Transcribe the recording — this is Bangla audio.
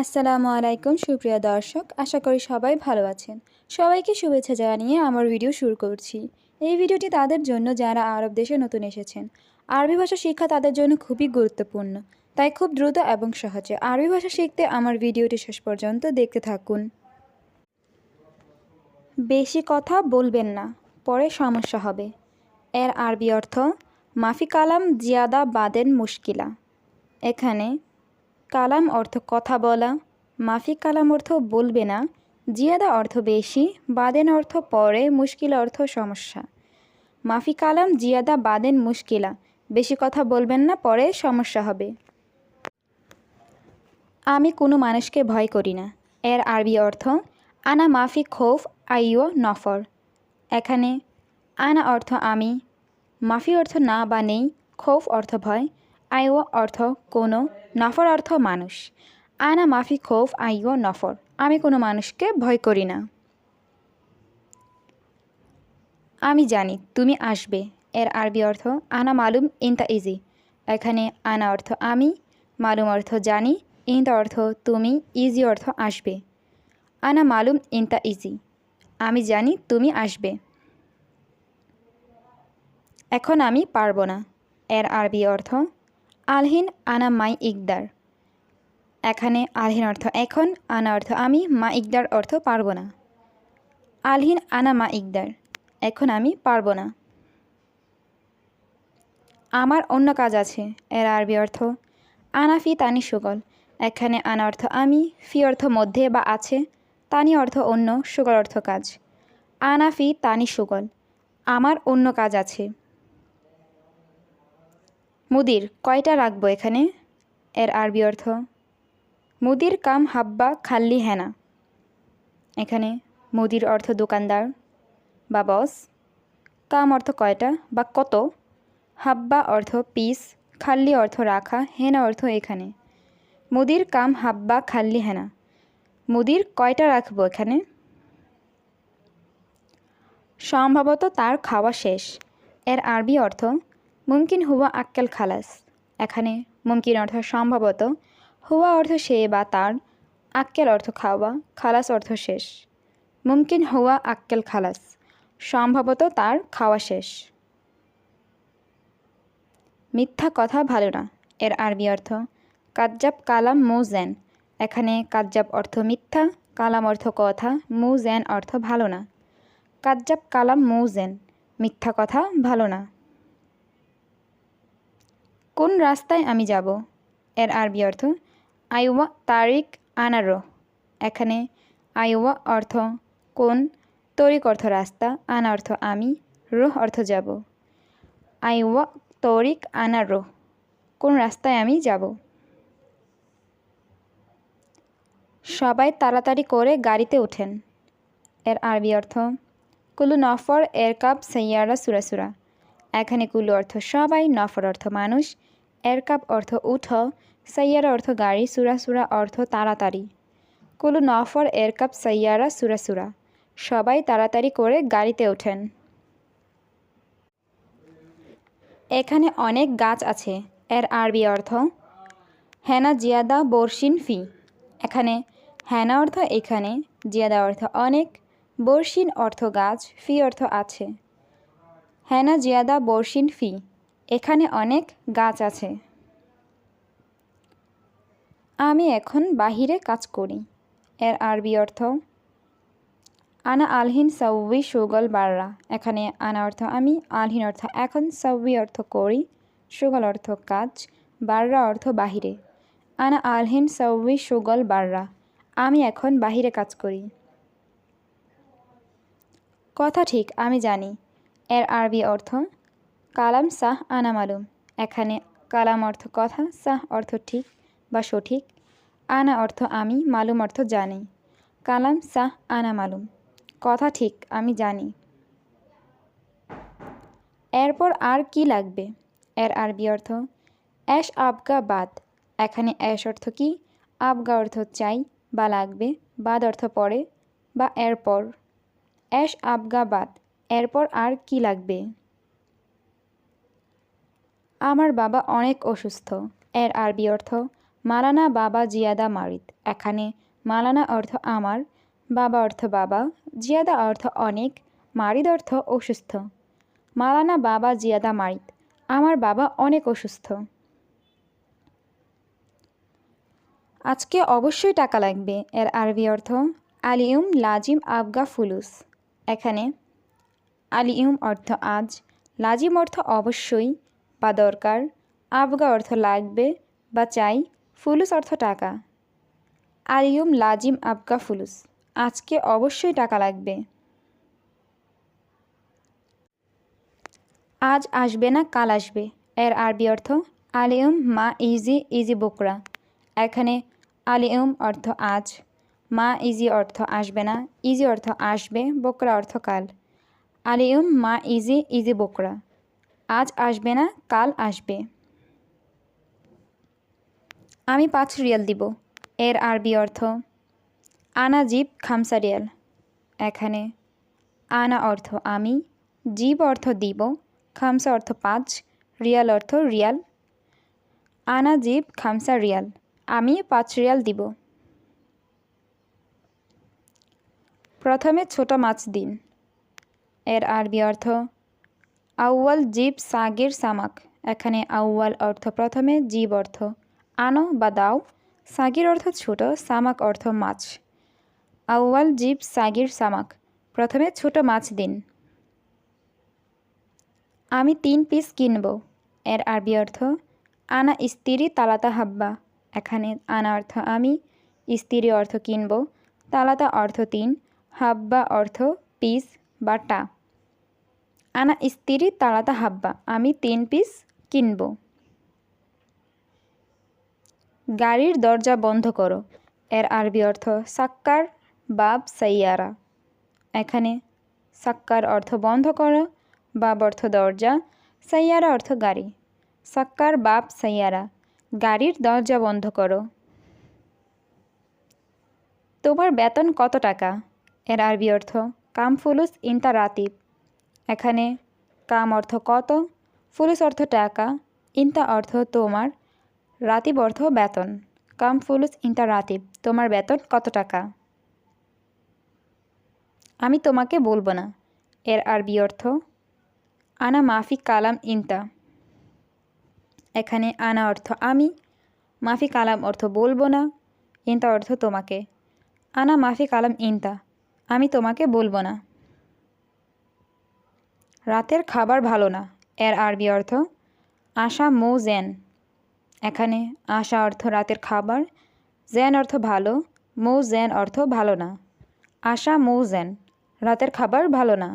আসসালামু আলাইকুম, সুপ্রিয় দর্শক। আশা করি সবাই ভালো আছেন। সবাইকে শুভেচ্ছা জানিয়ে আমার ভিডিও শুরু করছি। এই ভিডিওটি তাদের জন্য যারা আরব দেশে নতুন এসেছেন। আরবি ভাষা শিক্ষা তাদের জন্য খুবই গুরুত্বপূর্ণ। তাই খুব দ্রুত এবং সহজে আরবি ভাষা শিখতে আমার ভিডিওটি শেষ পর্যন্ত দেখতে থাকুন। বেশি কথা বলবেন না, পরে সমস্যা হবে। এর আরবি অর্থ মাফি কালাম জিয়াদা বাদেন মুশকিলা। এখানে কালাম অর্থ কথা বলা মাফি কালাম অর্থ বলবে না, জিয়াদা অর্থ বেশি, বাদেন অর্থ পরে, মুশকিল অর্থ সমস্যা। মাফি কালাম, জিয়াদা, বাদেন মুশকিলা, বেশি কথা বলবেন না, পরে সমস্যা হবে। আমি কোনো মানুষকে ভয় করি না, এর আরবি অর্থ, আনা মাফি খোফ আইও নফর। এখানে, আনা অর্থ আমি, মাফি অর্থ না বা নেই, খৌফ অর্থ ভয় আইও অর্থ কোনো, নফর অর্থ মানুষ। আনা মাফি খৌফ আইও নফর। আমি কোনো মানুষকে ভয় করি না। আমি জানি, তুমি আসবে। এর আরবি অর্থ, আনা মালুম ইনতা ইজি। এখানে আনা অর্থ আমি, মালুম অর্থ জানি ইনতা অর্থ তুমি, ইজি অর্থ আসবে। আনা মালুম ইনতা ইজি। আমি জানি, তুমি আসবে। এখন আমি পারব না। এর আরবি অর্থ আলহিন আনা মাই ইকদার। এখানে আলহিন অর্থ এখন, আনা অর্থ আমি, মা ইকদার অর্থ পারব না। আলহিন আনা মা ইকদার, এখন আমি পারব না। আমার অন্য কাজ আছে, এর আরবি অর্থ, আনা ফি তানি সুগল। এখানে আনা অর্থ আমি, ফি অর্থ মধ্যে বা আছে, তানি অর্থ অন্য, সুগল অর্থ কাজ। আনা ফি তানি সুগল, আমার অন্য কাজ আছে। মুদির, কয়টা রাখব এখানে? এর আরবি অর্থ, মুদির কাম হাব্বা খাল্লি হেনা। এখানে মুদির অর্থ দোকানদার। বা বস, কাম অর্থ কয়টা? বা কত? হাব্বা অর্থ পিস, খাল্লি অর্থ রাখা, হেনা অর্থ এখানে। মুদির কাম হাব্বা খাল্লি হেনা। মুদির কয়টা রাখব এখানে? সম্ভবত তার খাওয়া শেষ। এর আরবি অর্থ মুমকিন হুয়া আক্কেল খালাস। এখানে মুমকিন অর্থ সম্ভবত, হুয়া অর্থ সে বা তার, আক্কেল অর্থ খাওয়া, খালাস অর্থ শেষ। মুমকিন হুয়া আক্কেল খালাস, সম্ভবত তার খাওয়া শেষ। মিথ্যা কথা ভালো না, এর আরবি অর্থ, কাজ্জাব কালাম মুজেন এখানে কাজ্জাব অর্থ মিথ্যা, কালাম অর্থ কথা মুজেন অর্থ ভালো না। কাজ্জাব কালাম মুজেন মিথ্যা কথা ভালো না। কোন রাস্তায় আমি যাব? এর আরবি অর্থ, আইওয়া তারিক আনারো। এখানে, আইওয়া অর্থ, কোন? তরিক অর্থ, রাস্তা আনা অর্থ, আমি রোহ অর্থ, যাব। আইওয়া তরিক আনারো কোন রাস্তায় আমি যাব? সবাই তাড়াতাড়ি করে গাড়িতে ওঠেন। এর আরবি অর্থ, কুলু নফর এর কাপ সৈয়ারা সুরাসুরা এখানে কুলু অর্থ, সবাই নফর অর্থ, মানুষ। এরকাব অর্থ উঠ সৈয়ারা অর্থ গাড়ি সুরাসুরা অর্থ তাড়াতাড়ি। কুলু নফর এরকাব সৈয়ারা সুরাসুরা সবাই তাড়াতাড়ি করে গাড়িতে ওঠেন। এখানে অনেক গাছ আছে, এর আরবি অর্থ হেনা, জিয়াদা বর্ষিন ফি। এখানে হেনা অর্থ এখানে, জিয়াদা অর্থ অনেক বর্ষিন অর্থ গাছ, ফি অর্থ আছে। হেনা, জিয়াদা বর্ষিন ফি। এখানে অনেক গাছ আছে। আমি এখন বাহিরে কাজ করি। এর আরবি অর্থ, আনা আলহিন সৌবি সুগল বাররা। এখানে আনা অর্থ, আমি আলহিন অর্থ। এখন সৌবি অর্থ করি, সুগল অর্থ কাজ, বাররা অর্থ বাহিরে। আনা আলহিন সৌবি সুগল বাররা। আমি এখন বাহিরে কাজ করি। কথা ঠিক, আমি জানি। এর আরবি অর্থ কালাম সাহ আনা মালুম। এখানে কালাম অর্থ কথা, সাহ অর্থ ঠিক বা সঠিক। আনা অর্থ আমি, মালুম অর্থ জানি। কালাম সাহ আনা মালুম। কথা ঠিক, আমি জানি। এরপর আর কি লাগবে? এর আরবি অর্থ অ্যাশ আবগা বাদ। এখানে অ্যাশ অর্থ কি? আবগা অর্থ চাই বা লাগবে, বাদ অর্থ পরে বা এরপর। অ্যাশ আবগা বাদ। এরপর আর কি লাগবে? আমার বাবা অনেক অসুস্থ। এর আরবি অর্থ, মালানা বাবা জিয়াদা মারিত এখানে, মালানা অর্থ আমার, বাবা অর্থ বাবা, জিয়াদা অর্থ অনেক, মারিদ অর্থ অসুস্থ। মালানা বাবা জিয়াদা মারিত আমার বাবা অনেক অসুস্থ। আজকে অবশ্যই টাকা লাগবে। এর আরবি অর্থ আলিউম লাজিম আবগা ফুলুস। এখানে আলিউম অর্থ আজ, লাজিম অর্থ অবশ্যই বা দরকার। আবগা অর্থ লাগবে বা চাই, ফুলুস অর্থ টাকা। আলিউম লাজিম আবগা ফুলুস, আজকে অবশ্যই টাকা লাগবে। আজ আসবে না, কাল আসবে, এর আরবি অর্থ আলিউম মা ইজি ইজি বকরা। এখানে আলিউম অর্থ আজ, মা ইজি অর্থ আসবে না, ইজি অর্থ আসবে, বকরা অর্থ কাল। আলিউম মা ইজি ইজি বকরা। আজ আসবে না, কাল আসবে। আমি পাঁচ রিয়াল দিব, এর আরবি অর্থ, আনা জীব খামসা রিয়াল। এখানে, আনা অর্থ আমি, জীব অর্থ দিব, খামসা অর্থ পাঁচ, রিয়াল অর্থ রিয়াল। আনা জীব খামসা রিয়াল, আমি পাঁচ রিয়াল দিব। প্রথমে ছোট মাছ দিন, এর আরবি অর্থ আউয়াল জীব সাগির সামাক। এখানে আউয়াল অর্থ প্রথমে জীব অর্থ। আনো বা দাও। সাগির অর্থ ছোট, সামাক অর্থ মাছ। আউয়াল জীব সাগির সামাক। প্রথমে ছোট মাছ দিন। আমি তিন পিস কিনব। এর আরবি অর্থ, আনা স্ত্রী তালাতা হাব্বা। এখানে আনা অর্থ আমি, স্ত্রী অর্থ কিনব। তালাতা অর্থ তিন, হাব্বা অর্থ পিস বা টা। আনা স্ত্রী তালাতা হাব্বা, আমি তিন পিস কিনব। গাড়ির দরজা বন্ধ করো। এর আরবি অর্থ, সাক্কার বাব সাইয়ারা। এখানে সাক্কার অর্থ বন্ধ করো, বাব অর্থ দরজা, সাইয়ারা অর্থ গাড়ি। সাক্কার বাপ সাইয়ারা, গাড়ির দরজা বন্ধ করো। তোমার বেতন কত টাকা? এর আরবি অর্থ কাম ফুলুস ইনতা রাতিব এখানে কাম অর্থ কত, ফুলুস অর্থ টাকা, ইনতা অর্থ তোমার, রাতিব অর্থ বেতন। কাম, ফুলুস, ইনতা রাতিব, তোমার বেতন কত টাকা? আমি তোমাকে বলব না, এর আরবি অর্থ, আনা মাফি কালাম ইনতা। এখানে আনা অর্থ আমি, মাফি কালাম অর্থ বলব না, ইনতা অর্থ তোমাকে। আনা মাফি কালাম ইনতা, আমি তোমাকে বলব না। রাতের খাবার ভালো না। এর আরবি অর্থ, আশা মো জেন। এখানে আশা অর্থ রাতের খাবার, জেন অর্থ ভালো, মৌ জেন অর্থ ভালো না। আশা মৌ জেন, রাতের খাবার ভালো না।